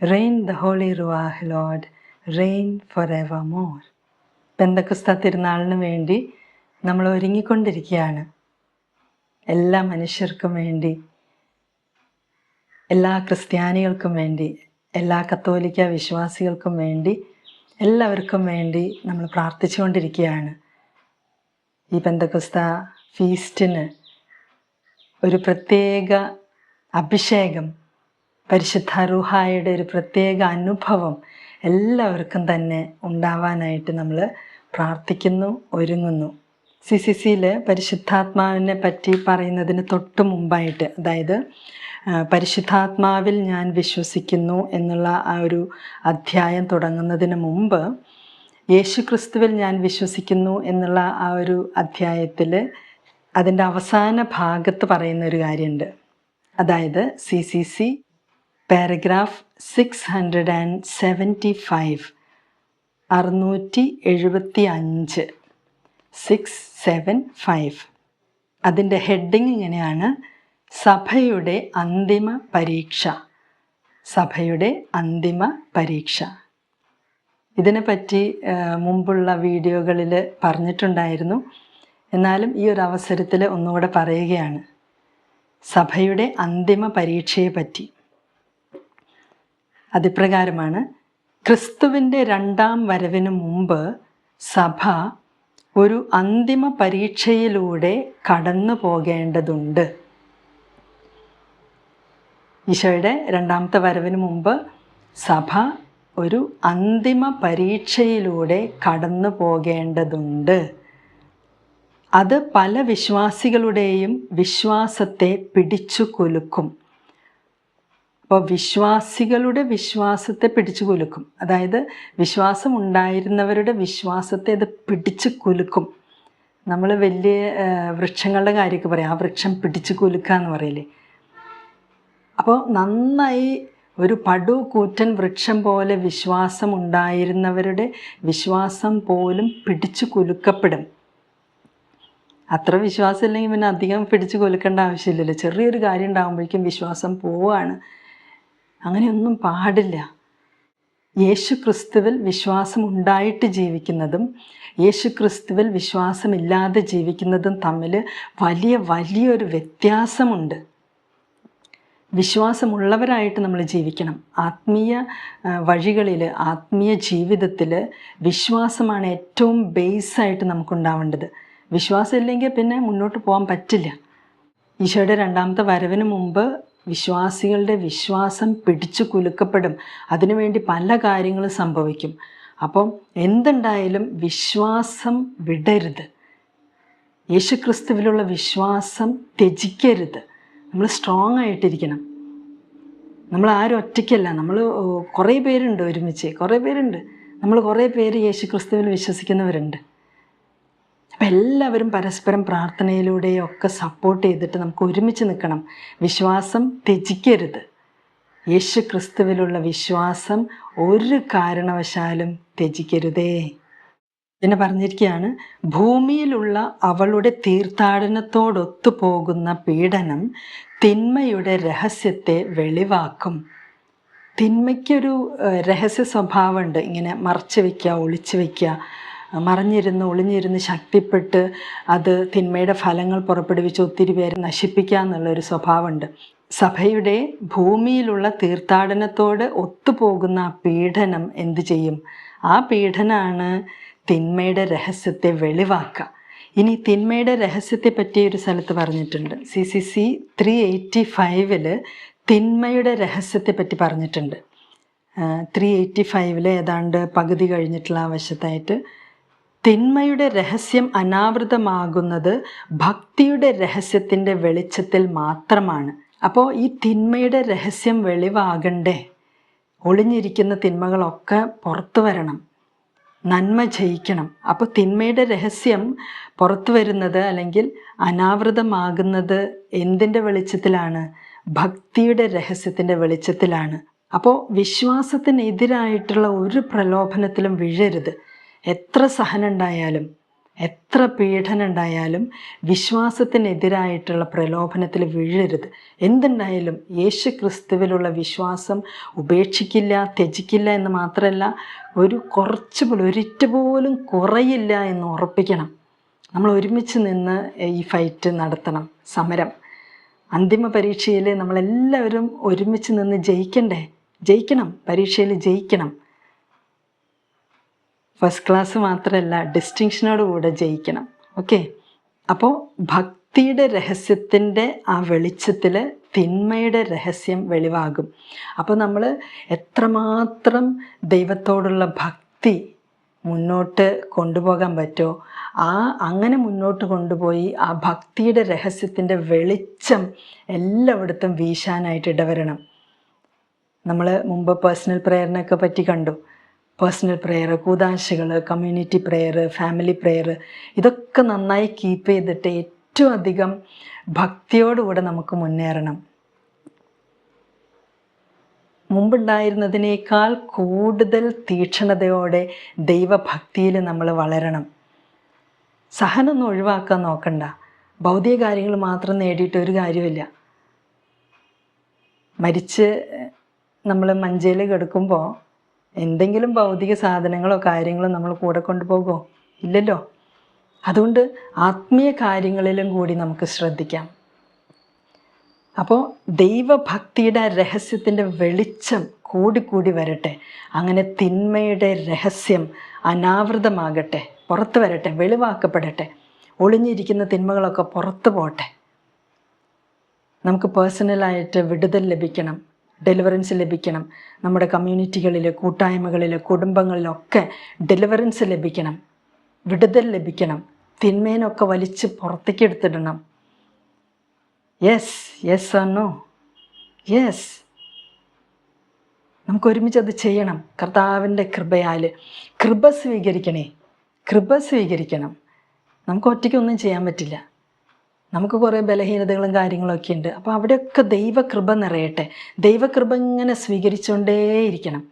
Reign the Holy Ruach, Lord, reign forevermore. പെന്തക്കുസ്ത തിരുനാളിന് വേണ്ടി നമ്മൾ ഒരുങ്ങിക്കൊണ്ടിരിക്കുകയാണ്. എല്ലാ മനുഷ്യർക്കും വേണ്ടി എല്ലാ ക്രിസ്ത്യാനികൾക്കും വേണ്ടി എല്ലാ കത്തോലിക്ക വിശ്വാസികൾക്കും വേണ്ടി എല്ലാവർക്കും വേണ്ടി നമ്മൾ പ്രാർത്ഥിച്ചുകൊണ്ടിരിക്കുകയാണ്. ഈ പെന്തക്കുസ്ത ഫീസ്റ്റിന് ഒരു പ്രത്യേക അഭിഷേകം പരിശുദ്ധ റുഹായുടെ ഒരു പ്രത്യേക അനുഭവം എല്ലാവർക്കും തന്നെ ഉണ്ടാവാനായിട്ട് നമ്മൾ പ്രാർത്ഥിക്കുന്നു ഒരുങ്ങുന്നു. സി സി സിയിൽ പരിശുദ്ധാത്മാവിനെ പറ്റി പറയുന്നതിന് തൊട്ട് മുമ്പായിട്ട് അതായത് പരിശുദ്ധാത്മാവിൽ ഞാൻ വിശ്വസിക്കുന്നു എന്നുള്ള ആ ഒരു അധ്യായം തുടങ്ങുന്നതിന് മുമ്പ് യേശു ക്രിസ്തുവിൽ ഞാൻ വിശ്വസിക്കുന്നു എന്നുള്ള ആ ഒരു അധ്യായത്തിൽ അതിന്റെ അവസാന ഭാഗത്ത് പറയുന്ന ഒരു കാര്യമുണ്ട്. അതായത് C C C paragraph six hundred and seventy five അറുന്നൂറ്റി എഴുപത്തി അഞ്ച് സിക്സ് സെവൻ ഫൈവ് അതിന്റെ ഹെഡിങ് ഇങ്ങനെയാണ്. സഭയുടെ അന്തിമ പരീക്ഷ. സഭയുടെ അന്തിമ പരീക്ഷ. ഇതിനെപ്പറ്റി മുമ്പുള്ള വീഡിയോകളിൽ പറഞ്ഞിട്ടുണ്ടായിരുന്നു. എന്നാലും ഈ ഒരു അവസരത്തിൽ ഒന്നുകൂടെ പറയുകയാണ്. സഭയുടെ അന്തിമ പരീക്ഷയെ അതിപ്രകാരമാണ് ക്രിസ്തുവിന്റെ രണ്ടാം വരവിന് മുമ്പ് സഭ ഒരു അന്തിമ പരീക്ഷയിലൂടെ കടന്നു പോകേണ്ടതുണ്ട്. ഈശോയുടെ രണ്ടാമത്തെ വരവിന് മുമ്പ് സഭ ഒരു അന്തിമ പരീക്ഷയിലൂടെ കടന്നു പോകേണ്ടതുണ്ട്. അത് പല വിശ്വാസികളുടെയും വിശ്വാസത്തെ പിടിച്ചു കുലുക്കും. അപ്പോൾ വിശ്വാസികളുടെ വിശ്വാസത്തെ പിടിച്ചു കുലുക്കും. അതായത് വിശ്വാസം ഉണ്ടായിരുന്നവരുടെ വിശ്വാസത്തെ അത് പിടിച്ചു കുലുക്കും. നമ്മൾ വലിയ വൃക്ഷങ്ങളുടെ കാര്യമൊക്കെ പറയാം. ആ വൃക്ഷം പിടിച്ചു കുലുക്കുക എന്ന് പറയില്ലേ? അപ്പോൾ നന്നായി ഒരു പടു കൂറ്റൻ വൃക്ഷം പോലെ വിശ്വാസം ഉണ്ടായിരുന്നവരുടെ വിശ്വാസം പോലും പിടിച്ചു കുലുക്കപ്പെടും. അത്ര വിശ്വാസം ഇല്ലെങ്കിൽ പിന്നെ അധികം പിടിച്ചു കൊലുക്കേണ്ട ആവശ്യമില്ലല്ലോ. ചെറിയൊരു കാര്യം ഉണ്ടാകുമ്പോഴേക്കും വിശ്വാസം പോവാണ് അങ്ങനെയൊന്നും പാടില്ല. യേശു ക്രിസ്തുവിൽ വിശ്വാസം ഉണ്ടായിട്ട് ജീവിക്കുന്നതും യേശു ക്രിസ്തുവിൽ വിശ്വാസമില്ലാതെ ജീവിക്കുന്നതും തമ്മിൽ വലിയ വലിയൊരു വ്യത്യാസമുണ്ട്. വിശ്വാസമുള്ളവരായിട്ട് നമ്മൾ ജീവിക്കണം. ആത്മീയ വഴികളിൽ ആത്മീയ ജീവിതത്തിൽ വിശ്വാസമാണ് ഏറ്റവും ബേസായിട്ട് നമുക്കുണ്ടാവേണ്ടത്. വിശ്വാസം ഇല്ലെങ്കിൽ പിന്നെ മുന്നോട്ട് പോകാൻ പറ്റില്ല. ഈശോയുടെ രണ്ടാമത്തെ വരവിന് മുമ്പ് വിശ്വാസികളുടെ വിശ്വാസം പിടിച്ചു കുലുക്കപ്പെടും. അതിനുവേണ്ടി പല കാര്യങ്ങളും സംഭവിക്കും. അപ്പം എന്തുണ്ടായാലും വിശ്വാസം വിടരുത്. യേശുക്രിസ്തുവിലുള്ള വിശ്വാസം ത്യജിക്കരുത്. നമ്മൾ സ്ട്രോങ് ആയിട്ടിരിക്കണം. നമ്മൾ ആരും ഒറ്റയ്ക്കല്ല. നമ്മൾ കുറേ പേരുണ്ട് ഒരുമിച്ച്. കുറേ പേരുണ്ട്. നമ്മൾ കുറേ പേര് യേശുക്രിസ്തുവിൽ വിശ്വസിക്കുന്നവരുണ്ട്. അപ്പം എല്ലാവരും പരസ്പരം പ്രാർത്ഥനയിലൂടെയൊക്കെ സപ്പോർട്ട് ചെയ്തിട്ട് നമുക്ക് ഒരുമിച്ച് നിൽക്കണം. വിശ്വാസം ത്യജിക്കരുത്. യേശു ക്രിസ്തുവിലുള്ള വിശ്വാസം ഒരു കാരണവശാലും ത്യജിക്കരുതേ. പിന്നെ പറഞ്ഞിരിക്കുകയാണ് ഭൂമിയിലുള്ള അവളുടെ തീർത്ഥാടനത്തോടൊത്തു പോകുന്ന പീഡനം തിന്മയുടെ രഹസ്യത്തെ വെളിവാക്കും. തിന്മയ്ക്കൊരു രഹസ്യ സ്വഭാവമുണ്ട്. ഇങ്ങനെ മറച്ചു വയ്ക്കുക ഒളിച്ചു വയ്ക്കുക മറഞ്ഞിരുന്ന് ഒളിഞ്ഞിരുന്ന് ശക്തിപ്പെട്ട് അത് തിന്മയുടെ ഫലങ്ങൾ പുറപ്പെടുവിച്ച് ഒത്തിരി പേരെ നശിപ്പിക്കുക എന്നുള്ളൊരു സ്വഭാവമുണ്ട്. സഭയുടെ ഭൂമിയിലുള്ള തീർത്ഥാടനത്തോട് ഒത്തുപോകുന്ന പീഡനം എന്തു ചെയ്യും? ആ പീഡനമാണ് തിന്മയുടെ രഹസ്യത്തെ വെളിവാക്കുക. ഇനി തിന്മയുടെ രഹസ്യത്തെ പറ്റി ഒരു സ്ഥലത്ത് പറഞ്ഞിട്ടുണ്ട്. C C C three eighty ഫൈവിൽ തിന്മയുടെ രഹസ്യത്തെ പറ്റി പറഞ്ഞിട്ടുണ്ട്. ത്രീ എയ്റ്റി ഫൈവിൽ ഏതാണ്ട് പകുതി കഴിഞ്ഞിട്ടുള്ള ആ വശത്തായിട്ട് തിന്മയുടെ രഹസ്യം അനാവൃതമാകുന്നത് ഭക്തിയുടെ രഹസ്യത്തിന്റെ വെളിച്ചത്തിൽ മാത്രമാണ്. അപ്പോൾ ഈ തിന്മയുടെ രഹസ്യം വെളിവാകണ്ടേ? ഒളിഞ്ഞിരിക്കുന്ന തിന്മകളൊക്കെ പുറത്തു വരണം. നന്മ ജയിക്കണം. അപ്പോൾ തിന്മയുടെ രഹസ്യം പുറത്തു വരുന്നത് അല്ലെങ്കിൽ അനാവൃതമാകുന്നത് എന്തിന്റെ വെളിച്ചത്തിലാണ്? ഭക്തിയുടെ രഹസ്യത്തിന്റെ വെളിച്ചത്തിലാണ്. അപ്പോൾ വിശ്വാസത്തിനെതിരായിട്ടുള്ള ഒരു പ്രലോഭനത്തിലും വീഴരുത്. എത്ര സഹനുണ്ടായാലും എത്ര പീഡനം ഉണ്ടായാലും വിശ്വാസത്തിനെതിരായിട്ടുള്ള പ്രലോഭനത്തിൽ വീഴരുത്. എന്തുണ്ടായാലും യേശു ക്രിസ്തുവിലുള്ള വിശ്വാസം ഉപേക്ഷിക്കില്ല ത്യജിക്കില്ല എന്ന് മാത്രമല്ല ഒരു കുറച്ച് പോലും ഒരിറ്റ് പോലും കുറയില്ല എന്ന് ഉറപ്പിക്കണം. നമ്മൾ ഒരുമിച്ച് നിന്ന് ഈ ഫൈറ്റ് നടത്തണം. സമരം. അന്തിമ പരീക്ഷയിൽ നമ്മളെല്ലാവരും ഒരുമിച്ച് നിന്ന് ജയിക്കണ്ടേ? ജയിക്കണം. പരീക്ഷയിൽ ജയിക്കണം. ഫസ്റ്റ് ക്ലാസ് മാത്രമല്ല ഡിസ്റ്റിങ്ഷനോട് കൂടെ ജയിക്കണം. ഓക്കെ അപ്പോൾ ഭക്തിയുടെ രഹസ്യത്തിന്റെ ആ വെളിച്ചത്തിൽ തിന്മയുടെ രഹസ്യം വെളിവാകും. അപ്പോൾ നമ്മൾ എത്രമാത്രം ദൈവത്തോടുള്ള ഭക്തി മുന്നോട്ട് കൊണ്ടുപോകാൻ പറ്റുമോ ആ അങ്ങനെ മുന്നോട്ട് കൊണ്ടുപോയി ആ ഭക്തിയുടെ രഹസ്യത്തിന്റെ വെളിച്ചം എല്ലായിടത്തും വീശാനായിട്ട് ഇടവരണം. നമ്മൾ മുമ്പ് പേഴ്സണൽ പ്രെയറിനൊക്കെ പറ്റി കണ്ടു. പേഴ്സണൽ പ്രെയർ കൂതാശകൾ കമ്മ്യൂണിറ്റി പ്രെയർ ഫാമിലി പ്രെയർ ഇതൊക്കെ നന്നായി കീപ്പ് ചെയ്തിട്ട് ഏറ്റവും അധികം ഭക്തിയോടുകൂടെ നമുക്ക് മുന്നേറണം. മുമ്പുണ്ടായിരുന്നതിനേക്കാൾ കൂടുതൽ തീക്ഷണതയോടെ ദൈവഭക്തിയിൽ നമ്മൾ വളരണം. സഹനമൊന്നും ഒഴിവാക്കാൻ നോക്കണ്ട. ഭൗതിക കാര്യങ്ങൾ മാത്രം നേടിയിട്ട് ഒരു കാര്യമില്ല മരിച്ച് നമ്മൾ മഞ്ചയിൽ കിടക്കുമ്പോൾ എന്തെങ്കിലും ഭൗതിക സാധനങ്ങളോ കാര്യങ്ങളോ നമ്മൾ കൂടെ കൊണ്ടുപോകുമോ ഇല്ലല്ലോ. അതുകൊണ്ട് ആത്മീയ കാര്യങ്ങളിലും കൂടി നമുക്ക് ശ്രദ്ധിക്കാം. അപ്പോൾ ദൈവഭക്തിയുടെ രഹസ്യത്തിന്റെ വെളിച്ചം കൂടിക്കൂടി വരട്ടെ. അങ്ങനെ തിന്മയുടെ രഹസ്യം അനാവൃതമാകട്ടെ. പുറത്തു വരട്ടെ വെളിവാക്കപ്പെടട്ടെ. ഒളിഞ്ഞിരിക്കുന്ന തിന്മകളൊക്കെ പുറത്തു പോട്ടെ. നമുക്ക് പേഴ്സണലായിട്ട് വിടുതൽ ലഭിക്കണം. ഡെലിവറൻസ് ലഭിക്കണം. നമ്മുടെ കമ്മ്യൂണിറ്റികളിൽ കൂട്ടായ്മകളിൽ കുടുംബങ്ങളിലൊക്കെ ഡെലിവറൻസ് ലഭിക്കണം. വിടുതൽ ലഭിക്കണം. തിന്മേനൊക്കെ വലിച്ച് പുറത്തേക്ക് എടുത്തിടണം. യെസ് യെസ് ആണോ യെസ് നമുക്ക് ഒരുമിച്ച് അത് ചെയ്യണം. കർത്താവിന്റെ കൃപയാൽ കൃപ സ്വീകരിക്കണേ. കൃപ സ്വീകരിക്കണം. നമുക്ക് ഒറ്റയ്ക്കൊന്നും ചെയ്യാൻ പറ്റില്ല. നമുക്ക് കുറേ ബലഹീനതകളും കാര്യങ്ങളൊക്കെ ഉണ്ട്. അപ്പോൾ അവിടെയൊക്കെ ദൈവകൃപ നിറയട്ടെ. ദൈവകൃപ ഇങ്ങനെ സ്വീകരിച്ചുകൊണ്ടേയിരിക്കണം.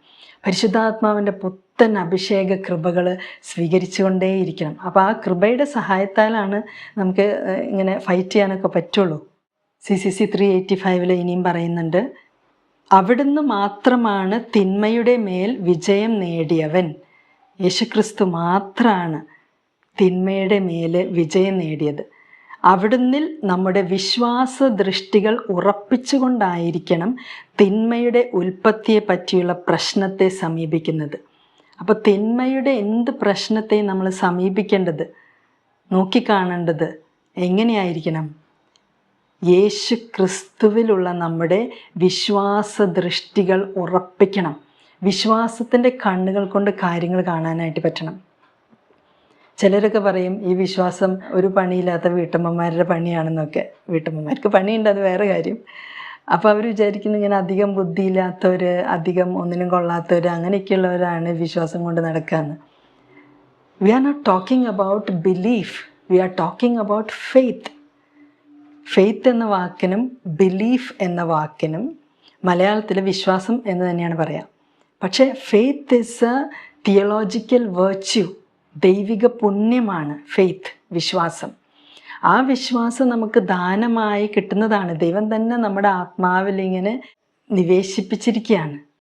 പരിശുദ്ധാത്മാവിന്റെ പുത്തൻ അഭിഷേക കൃപകൾ സ്വീകരിച്ചുകൊണ്ടേയിരിക്കണം. അപ്പോൾ ആ കൃപയുടെ സഹായത്താലാണ് നമുക്ക് ഇങ്ങനെ ഫൈറ്റ് ചെയ്യാനൊക്കെ പറ്റുള്ളൂ. C C C three eighty ഫൈവിൽ ഇനിയും പറയുന്നുണ്ട്. അവിടുന്ന് മാത്രമാണ് തിന്മയുടെ മേൽ വിജയം നേടിയവൻ. യേശുക്രിസ്തു മാത്രമാണ് തിന്മയുടെ മേൽ വിജയം നേടിയത്. അവിടുന്നിൽ നമ്മുടെ വിശ്വാസ ദൃഷ്ടികൾ ഉറപ്പിച്ചുകൊണ്ടായിരിക്കണം തിന്മയുടെ ഉൽപ്പത്തിയെ പറ്റിയുള്ള പ്രശ്നത്തെ സമീപിക്കുന്നത്. അപ്പോൾ തിന്മയുടെ എന്ത് പ്രശ്നത്തെ നമ്മൾ സമീപിക്കേണ്ടത്? നോക്കിക്കാണേണ്ടത് എങ്ങനെയായിരിക്കണം? യേശു ക്രിസ്തുവിലുള്ള നമ്മുടെ വിശ്വാസ ദൃഷ്ടികൾ ഉറപ്പിക്കണം. വിശ്വാസത്തിന്റെ കണ്ണുകൾ കൊണ്ട് കാര്യങ്ങൾ കാണാനായിട്ട് പറ്റണം. ചിലരൊക്കെ പറയും ഈ വിശ്വാസം ഒരു പണിയില്ലാത്ത വീട്ടമ്മമാരുടെ പണിയാണെന്നൊക്കെ. വീട്ടമ്മമാർക്ക് പണിയുണ്ട് അത് വേറെ കാര്യം. അപ്പോൾ അവർ വിചാരിക്കുന്നു ഇങ്ങനെ അധികം ബുദ്ധിയില്ലാത്തവർ അധികം ഒന്നിനും കൊള്ളാത്തവർ അങ്ങനെയൊക്കെയുള്ളവരാണ് വിശ്വാസം കൊണ്ട് നടക്കാന്ന്. We are not talking about belief we are talking about faith faith എന്ന വാക്കിനും ബിലീഫ് എന്ന വാക്കിനും മലയാളത്തിൽ വിശ്വാസം എന്ന് തന്നെയാണ് പറയാം. പക്ഷേ faith is a theological virtue ദൈവിക പുണ്യമാണ് ഫെയ്ത്ത് വിശ്വാസം. ആ വിശ്വാസം നമുക്ക് ദാനമായി കിട്ടുന്നതാണ്. ദൈവം തന്നെ നമ്മുടെ ആത്മാവിൽ ഇങ്ങനെ നിവേശിപ്പിച്ചിരിക്കുകയാണ്.